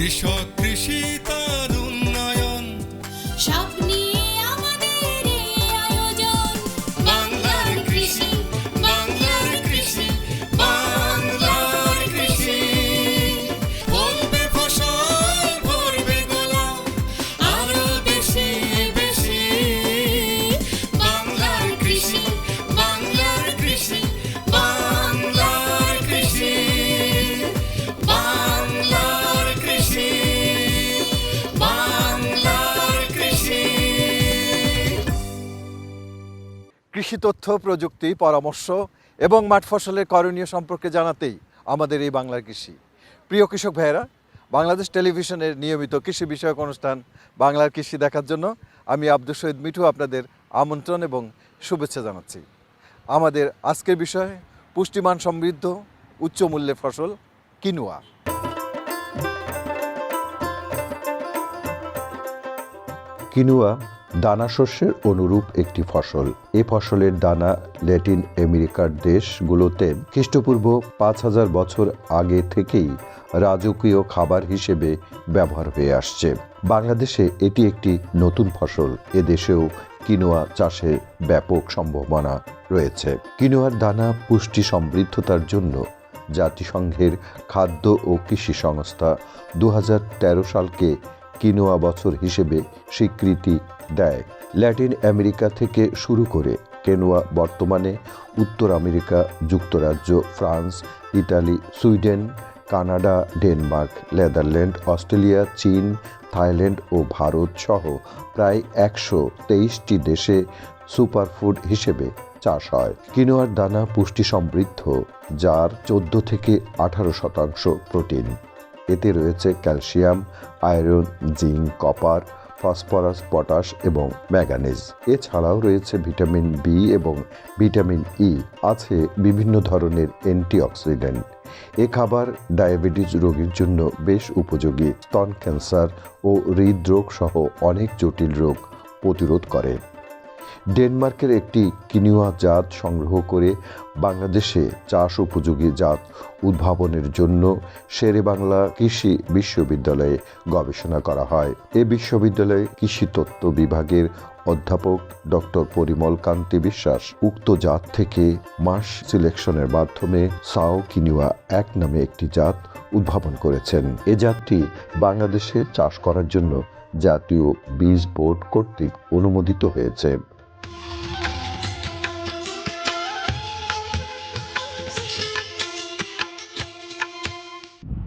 কৃষক কৃষি কৃষি তথ্য, প্রযুক্তি, পরামর্শ এবং মাঠ ফসলের করণীয় সম্পর্কে জানাতেই আমাদের এই বাংলার কৃষি। প্রিয় কৃষক ভাইয়েরা, বাংলাদেশ টেলিভিশনের নিয়মিত কৃষি বিষয়ক অনুষ্ঠান বাংলার কৃষি দেখার জন্য আমি আব্দুল শহীদ মিঠু আপনাদের আমন্ত্রণ এবং শুভেচ্ছা জানাচ্ছি। আমাদের আজকের বিষয়, পুষ্টিমান সমৃদ্ধ উচ্চ মূল্যের ফসল, কিনুয়া। কিনুয়া দানা শস্যের অনুরূপ একটি ফসল। এ ফসলের দানা ল্যাটিন আমেরিকার দেশগুলোতে খ্রিস্টপূর্ব পাঁচ হাজার বছর আগে থেকেই রাজকীয় খাবার হিসেবে ব্যবহার হয়ে আসছে। বাংলাদেশে এটি একটি নতুন ফসল। এদেশেও কিনোয়া চাষের ব্যাপক সম্ভাবনা রয়েছে। কিনোয়ার দানা পুষ্টি সমৃদ্ধতার জন্য জাতিসংঘের খাদ্য ও কৃষি সংস্থা দু হাজার তেরো সালকে কিনোয়া বছর হিসেবে স্বীকৃতি দেয়। ল্যাটিন আমেরিকা থেকে শুরু করে কেনোয়া বর্তমানে উত্তর আমেরিকা, যুক্তরাজ্য, France Italy Sweden, Canada, Denmark, Netherland, Australia, চীন, থাইল্যান্ড ও ভারত সহ প্রায় একশো তেইশটি দেশে সুপারফুড হিসেবে চাষ হয়। কিনোয়ার দানা পুষ্টি সমৃদ্ধ, যার চোদ্দ থেকে আঠারো শতাংশ প্রোটিন। এতে রয়েছে calcium, iron, zinc, copper, phosphorus, potash এবং ম্যাগানিজ। এছাড়াও রয়েছে ভিটামিন বি এবং ভিটামিন ই আছে বিভিন্ন ধরনের অ্যান্টিঅক্সিডেন্ট। এ খাবার ডায়াবেটিস রোগীর জন্য বেশ উপযোগী। স্তন ক্যান্সার ও হৃদরোগ সহ অনেক জটিল রোগ প্রতিরোধ করে। ডেনমার্কের একটি কিনিওয়া জাত সংগ্রহ করে বাংলাদেশে চাষ উপযোগী জাত উদ্ভাবনের জন্য শেরে বাংলা কৃষি বিশ্ববিদ্যালয়ে গবেষণা করা হয়। এ বিশ্ববিদ্যালয়ে কৃষি তত্ত্ব বিভাগের অধ্যাপক ডক্টর পরিমল কান্তি বিশ্বাস উক্ত জাত থেকে মাস সিলেকশনের মাধ্যমে সাও কিনিওয়া এক নামে একটি জাত উদ্ভাবন করেছেন। এ জাতটি বাংলাদেশে চাষ করার জন্য জাতীয় বীজ বোর্ড কর্তৃক অনুমোদিত হয়েছে।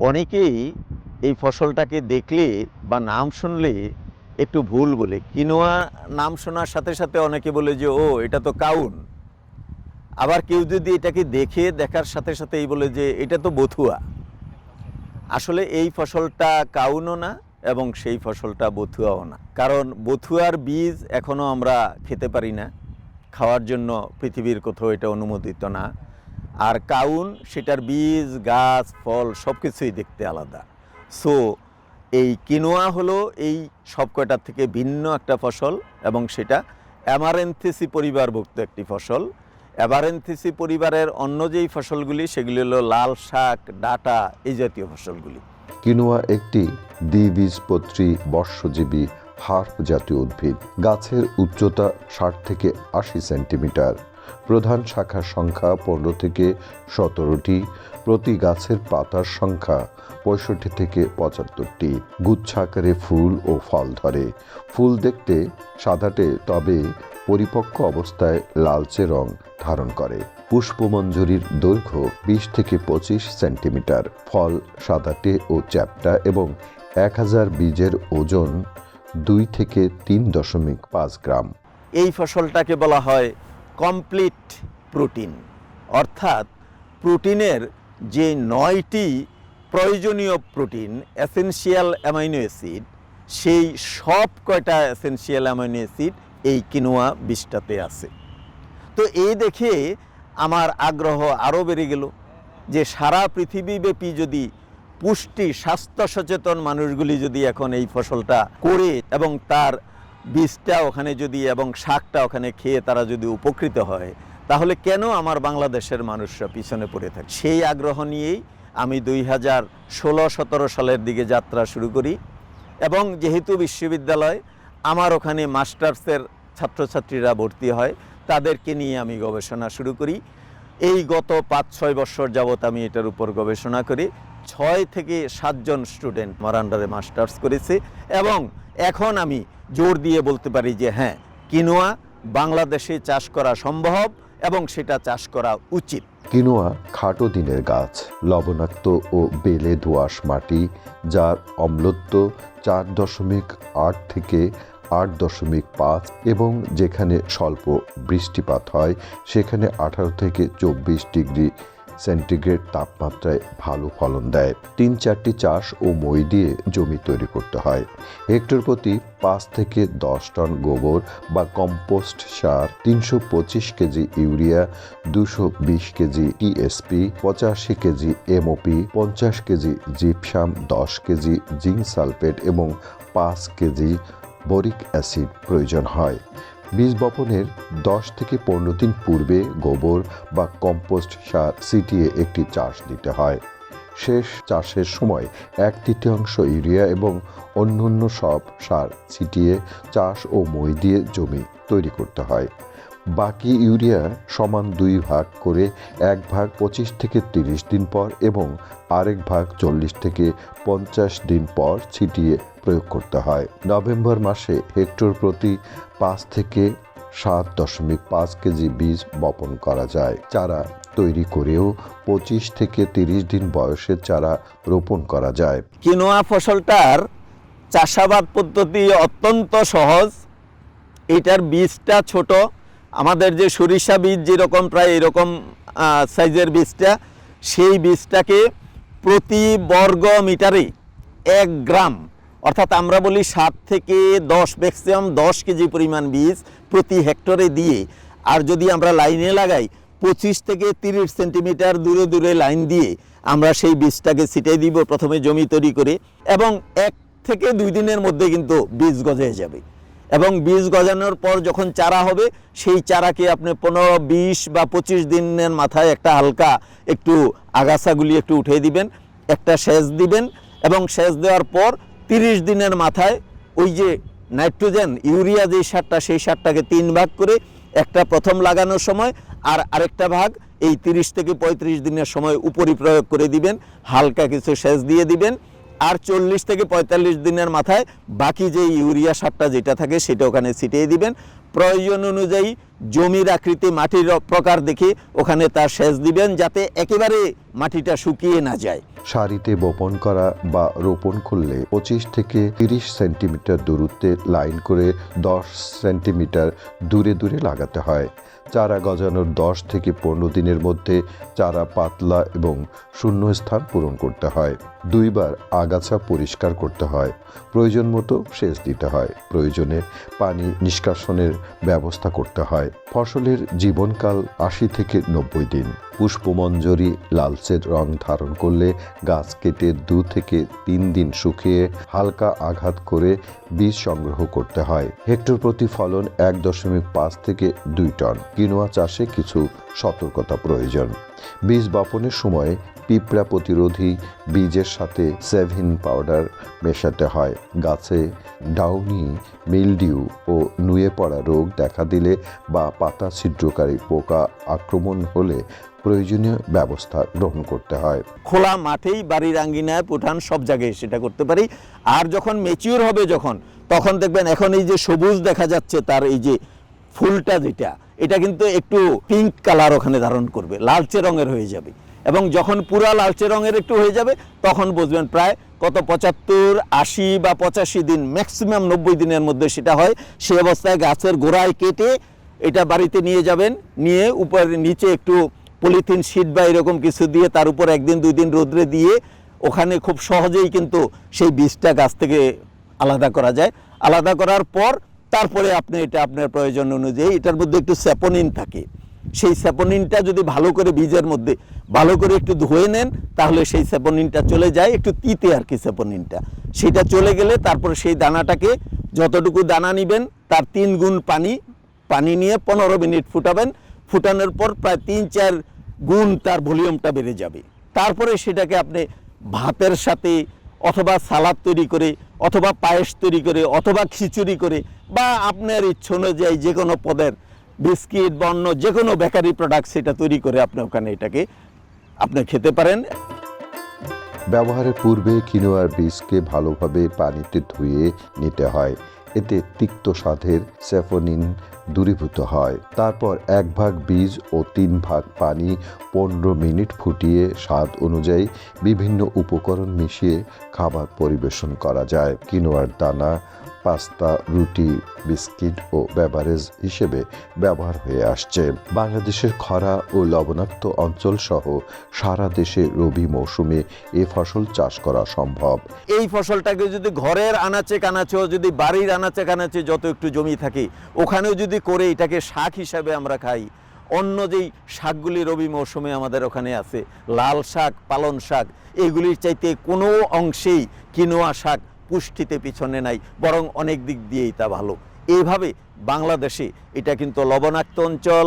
অনেকেই এই ফসলটাকে দেখলে বা নাম শুনলে একটু ভুল বলে। কিনোয়া নাম শোনার সাথে সাথে অনেকে বলে যে, ও, এটা তো কাউন। আবার কেউ যদি এটাকে দেখে, দেখার সাথে সাথেই বলে যে, এটা তো বথুয়া। আসলে এই ফসলটা কাউনও না এবং সেই ফসলটা বথুয়াও না। কারণ বথুয়ার বীজ এখনও আমরা খেতে পারি না। খাওয়ার জন্য পৃথিবীর কোথাও এটা অনুমোদিত না। আর কাউন, সেটার বীজ, গাছ, ফল সব কিছুই দেখতে আলাদা। সো এই কিনোয়া হলো এই সব কয়টার থেকে ভিন্ন একটা ফসল এবং সেটা অ্যামারেন্থেসি পরিবারভুক্ত একটি ফসল। অ্যামারেন্থেসি পরিবারের অন্য যেই ফসলগুলি, সেগুলি হলো লাল শাক, ডাটা, এই জাতীয় ফসলগুলি। কিনোয়া একটি দ্বিবীজপত্রী বর্ষজীবী হার্প জাতীয় উদ্ভিদ। গাছের উচ্চতা ষাট থেকে আশি সেন্টিমিটার। প্রধান শাখার সংখ্যা পনেরো থেকে সতেরোটি, প্রতি গাছের পাতার সংখ্যা পঁয়ষট্টি থেকে পঁচাত্তরটি। গুচ্ছাকারে ফুল ও ফল ধরে। ফুল দেখতে সাদাটে, তবে পরিপক্ক অবস্থায় লালচে রং ধারণ করে। পুষ্পমঞ্জরির দৈর্ঘ্য বিশ থেকে পঁচিশ সেন্টিমিটার। ফল সাদাটে ও চ্যাপ্টা এবং এক হাজার বীজের ওজন দুই থেকে তিন দশমিক পাঁচ গ্রাম। এই ফসলটাকে বলা হয় কমপ্লিট প্রোটিন অর্থাৎ প্রোটিনের যে নয়টি প্রয়োজনীয় প্রোটিন এসেনশিয়াল অ্যামাইনো অ্যাসিড সেই সব কয়টা এসেনশিয়াল অ্যামাইনো অ্যাসিড এই কিনোয়া বীজটাতে আছে। তো এই দেখে আমার আগ্রহ আরও বেড়ে গেল যে সারা পৃথিবীব্যাপী যদি পুষ্টি, স্বাস্থ্য সচেতন মানুষগুলি যদি এখন এই ফসলটা করে এবং তার বীজটা ওখানে যদি এবং শাকটা ওখানে খেয়ে তারা যদি উপকৃত হয়, তাহলে কেন আমার বাংলাদেশের মানুষরা পিছনে পড়ে থাকে? সেই আগ্রহ নিয়েই আমি দুই হাজার ষোলো সতেরো সালের দিকে যাত্রা শুরু করি এবং যেহেতু বিশ্ববিদ্যালয়, আমার ওখানে মাস্টার্সের ছাত্রছাত্রীরা ভর্তি হয়, তাদেরকে নিয়ে আমি গবেষণা শুরু করি। এই গত পাঁচ ছয় বছর যাবৎ আমি এটার উপর গবেষণা করি। ছয় থেকে সাতজন স্টুডেন্ট আমার আন্ডারে মাস্টার্স করেছে এবং এখন আমি জোর দিয়ে বলতে পারি যে হ্যাঁ কিনোয়া বাংলাদেশে চাষ করা সম্ভব এবং সেটা চাষ করা উচিত। কিনোয়া খাটো দিনের গাছ, লবণাক্ত ও বেলে দোআঁশ মাটি, যার অম্লত্ব চার দশমিক আট থেকে আট দশমিক পাঁচ এবং যেখানে স্বল্প বৃষ্টিপাত হয়, সেখানে আঠারো থেকে চব্বিশ ডিগ্রি সেন্টিগ্রেড তাপমাত্রায় ভালো ফলন দেয়। তিন চারটি চাষ ও মই দিয়ে জমি তৈরি করতে হয়। হেক্টর প্রতি পাঁচ থেকে দশ টন গোবর বা কম্পোস্ট সার, তিনশো পঁচিশ কেজি ইউরিয়া, দুশো বিশ কেজি টিএসপি, পঁচাশি কেজি এমওপি, পঞ্চাশ কেজি জিপসাম, দশ কেজি জিঙ্ক সালফেট এবং পাঁচ কেজি বরিক অ্যাসিড প্রয়োজন হয়। বীজ বপনের দশ থেকে পনেরো দিন পূর্বে গোবর বা কম্পোস্ট সার ছিটিয়ে একটি চাষ দিতে হয়। শেষ চাষের সময় এক তৃতীয়াংশ ইউরিয়া এবং অন্যান্য সব সার ছিটিয়ে চাষ ও মই দিয়ে জমি তৈরি করতে হয়। বাকি ইউরিয়া সমান দুই ভাগ করে এক ভাগ পঁচিশ থেকে তিরিশ দিন পর এবং আরেক ভাগ চল্লিশ থেকে পঞ্চাশ দিন পর ছিটিয়ে প্রয়োগ করতে হয়। নভেম্বর মাসে হেক্টর প্রতি পাঁচ থেকে সাত দশমিক পাঁচ কেজি বীজ বপন করা যায়। চারা তৈরি করেও পঁচিশ থেকে তিরিশ দিন বয়সের চারা রোপণ করা যায়। কিনোয়া ফসলটার চাষাবাদ পদ্ধতি অত্যন্ত সহজ। এটার বীজটা ছোট আমাদের যে সরিষা বীজ যেরকম প্রায় এরকম সাইজের বীজটা, সেই বীজটাকে প্রতি বর্গ মিটারে এক গ্রাম, অর্থাৎ আমরা বলি সাত থেকে দশ ম্যাক্সিমাম দশ কেজি পরিমাণ বীজ প্রতি হেক্টরে দিয়ে। আর যদি আমরা লাইনে লাগাই, পঁচিশ থেকে তিরিশ সেন্টিমিটার দূরে দূরে লাইন দিয়ে আমরা সেই বীজটাকে ছিটিয়ে দিব প্রথমে জমি তৈরি করে, এবং এক থেকে দুই দিনের মধ্যে কিন্তু বীজ গজে যাবে। এবং বীজ গজানোর পর যখন চারা হবে, সেই চারাকে আপনি পনেরো, বিশ বা পঁচিশ দিনের মাথায় একটা হালকা একটু আগাছাগুলি একটু উঠে দিবেন, একটা সেচ দিবেন এবং সেচ দেওয়ার পর তিরিশ দিনের মাথায় ওই যে নাইট্রোজেন, ইউরিয়া যে সারটা, সেই সারটাকে তিন ভাগ করে একটা প্রথম লাগানোর সময় আর আরেকটা ভাগ এই তিরিশ থেকে পঁয়ত্রিশ দিনের সময় উপরি প্রয়োগ করে দিবেন, হালকা কিছু সেচ দিয়ে দিবেন আর চল্লিশ থেকে পঁয়তাল্লিশ দিনের মাথায় বাকি যে ইউরিয়া সারটা যেটা থাকে সেটা ওখানে ছিটিয়ে দিবেন। প্রয়োজন অনুযায়ী জমির আকৃতি, মাটির প্রকার দেখে ওখানে তার সেচ দিবেন যাতে একেবারে মাটিটা শুকিয়ে না যায়। সারিতে বপন করা বা রোপণ করলে পঁচিশ থেকে তিরিশ সেন্টিমিটার দূরত্বে লাইন করে দশ সেন্টিমিটার দূরে দূরে লাগাতে হয়। চারা গজানোর দশ থেকে পনেরো দিনের মধ্যে চারা পাতলা এবং শূন্য স্থান পূরণ করতে হয়। দুইবার আগাছা পরিষ্কার করতে হয়। প্রয়োজন মতো সেচ দিতে হয়। প্রয়োজনে পানি নিষ্কাশনের ব্যবস্থা করতে হয়। ফসলের জীবনকাল আশি থেকে নব্বই দিন। পুষ্পমঞ্জরি, লালচের রং ধারণ করলে গাছ কেটে দু থেকে তিন দিন শুকিয়ে হালকা আঘাত করে বীজ সংগ্রহ করতে হয়। হেক্টর প্রতি ফলন এক দশমিক পাঁচ থেকে দুই টন। কিনোয়া চাষে কিছু সতর্কতা প্রয়োজন। বীজ বপনের সময় পিঁপড়া প্রতিরোধী বীজের সাথে সেভিন পাউডার মেশাতে হয়। গাছে ডাউনি, মিলডিউ ও নুয়ে পড়া রোগ দেখা দিলে বা পাতা ছিদ্রকারী পোকা আক্রমণ হলে প্রয়োজনীয় ব্যবস্থা গ্রহণ করতে হয়। খোলা মাঠেই বাড়ির আঙ্গিনায় পুঠান সব জায়গায় সেটা করতে পারি। আর যখন মেচিউর হবে যখন, তখন দেখবেন এখন এই যে সবুজ দেখা যাচ্ছে তার এই যে ফুলটা যেটা এটা কিন্তু একটু পিঙ্ক কালার ওখানে ধারণ করবে, লালচে রঙের হয়ে যাবে। এবং যখন পুরা লালচে রঙের একটু হয়ে যাবে, তখন বুঝবেন প্রায় কত পঁচাত্তর, আশি বা পঁচাশি দিন ম্যাক্সিমাম নব্বই দিনের মধ্যে সেটা হয়। সে অবস্থায় গাছের গোড়ায় কেটে এটা বাড়িতে নিয়ে যাবেন, নিয়ে উপরে নিচে একটু পলিথিন শিট বা এরকম কিছু দিয়ে তার উপর একদিন দুই দিন রোদ্রে দিয়ে ওখানে খুব সহজেই কিন্তু সেই বীজটা গাছ থেকে আলাদা করা যায়। আলাদা করার পর তারপরে আপনি এটা আপনার প্রয়োজন অনুযায়ী, এটার মধ্যে একটু স্যাপোনিন থাকে। সেই স্যাপোনিনটা যদি ভালো করে বীজের মধ্যে, ভালো করে একটু ধুয়ে নেন, তাহলে সেই স্যাপোনিনটা চলে যায়, একটু তিতে আর কি স্যাপোনিনটা সেটা চলে গেলে তারপরে সেই দানাটাকে যতটুকু দানা নেবেন, তার তিন গুণ পানি পানি নিয়ে পনেরো মিনিট ফুটাবেন। ফুটানোর পর প্রায় তিন চার গুণ তার ভলিউমটা বেড়ে যাবে। তারপরে সেটাকে আপনি ভাতের সাথে অথবা সালাদ তৈরি করে, অথবা পায়েস তৈরি করে, অথবা খিচুড়ি করে বা আপনার ইচ্ছে অনুযায়ী যে কোনো পদের বিস্কিট বা অন্য যে কোনো বেকারি প্রোডাক্ট সেটা তৈরি করে আপনি ওখানে এটাকে আপনি খেতে পারেন। ব্যবহারের পূর্বে কিনোয়ার বীজকে ভালোভাবে পানিতে ধুয়ে নিতে হয়। এতে তিক্ত স্বাদের স্যাফোনিন দূরীভূত হয়। তারপর এক ভাগ বীজ ও তিন ভাগ পানি পনেরো মিনিট ফুটিয়ে স্বাদ অনুযায়ী বিভিন্ন উপকরণ মিশিয়ে খাবার পরিবেশন করা যায়। কিনোয়ার দানা পাস্তা, রুটি, বিস্কিট ও বেভারেজ হিসেবে ব্যবহার হয়ে আসছে। বাংলাদেশের খরা ও লবণাক্ত অঞ্চল সহ সারা দেশে রবি মৌসুমে এ ফসল চাষ করা সম্ভব। এই ফসলটাকে যদি ঘরের আনাচে কানাচেও যদি বাড়ির আনাচে কানাচে যত একটু জমি থাকে, ওখানেও যদি করে এটাকে শাক হিসাবে আমরা খাই। অন্য যেই শাকগুলি রবি মৌসুমে আমাদের ওখানে আছে, লাল শাক পালন শাক, এগুলির চাইতে কোনো অংশেই কিনোয়া শাক পুষ্টিতে পিছনে নাই, বরং অনেক দিক দিয়েই তা ভালো। এইভাবে বাংলাদেশে এটা কিন্তু লবণাক্ত অঞ্চল,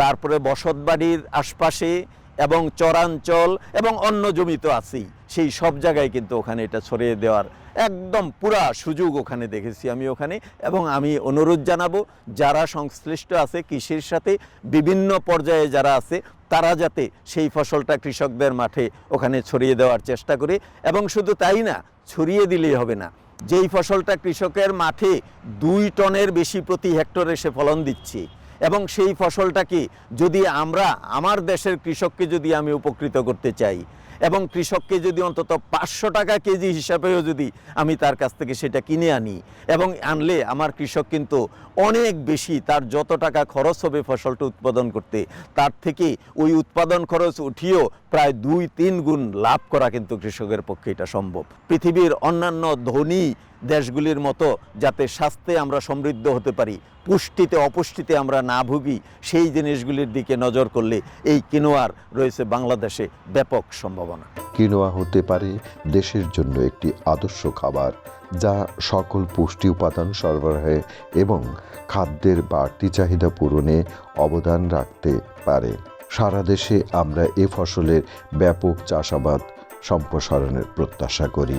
তারপরে বসতবাড়ির আশপাশে এবং চরাঞ্চল এবং অন্য জমি তো আছেই। সেই সব জায়গায় কিন্তু ওখানে এটা ছড়িয়ে দেওয়ার একদম পুরা সুযোগ ওখানে দেখেছি আমি ওখানে। এবং আমি অনুরোধ জানাব, যারা সংশ্লিষ্ট আছে কৃষির সাথে, বিভিন্ন পর্যায়ে যারা আছে, তারা যাতে সেই ফসলটা কৃষকদের মাঠে ওখানে ছড়িয়ে দেওয়ার চেষ্টা করে। এবং শুধু তাই না, ছড়িয়ে দিলেই হবে না। যেই ফসলটা কৃষকের মাঠে দুই টনের বেশি প্রতি হেক্টরে সে ফলন দিচ্ছে এবং সেই ফসলটাকে যদি আমরা, আমার দেশের কৃষককে যদি আমি উপকৃত করতে চাই এবং কৃষককে যদি অন্তত পাঁচশো টাকা কেজি হিসাবেও যদি আমি তার কাছ থেকে সেটা কিনে আনি এবং আনলে আমার কৃষক কিন্তু অনেক বেশি তার যত টাকা খরচ হবে ফসলটা উৎপাদন করতে, তার থেকে ওই উৎপাদন খরচ উঠিয়েও প্রায় দুই তিন গুণ লাভ করা কিন্তু কৃষকের পক্ষে এটা সম্ভব। পৃথিবীর অন্যান্য ধনী দেশগুলির মতো যাতে স্বাস্থ্যে আমরা সমৃদ্ধ হতে পারি, পুষ্টিতে, অপুষ্টিতে আমরা না ভুগি, সেই জিনিসগুলির দিকে নজর করলে এই কিনোয়ার রয়েছে বাংলাদেশে ব্যাপক সম্ভাবনা। কিনোয়া হতে পারে দেশের জন্য একটি আদর্শ খাবার যা সকল পুষ্টি উপাদান সরবরাহে এবং খাদ্যের বাড়তি চাহিদা পূরণে অবদান রাখতে পারে। সারা দেশে আমরা এ ফসলের ব্যাপক চাষাবাদ সম্প্রসারণের প্রত্যাশা করি।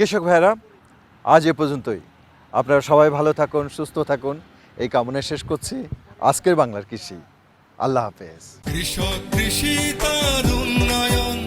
কৃষক ভাইরা আজ এ পর্যন্তই। আপনারা সবাই ভালো থাকুন সুস্থ থাকুন। এই কামনা শেষ করছি। আজকের বাংলার কৃষি। আল্লাহ হাফেজ। কৃষক কৃষি তার উন্নয়ন।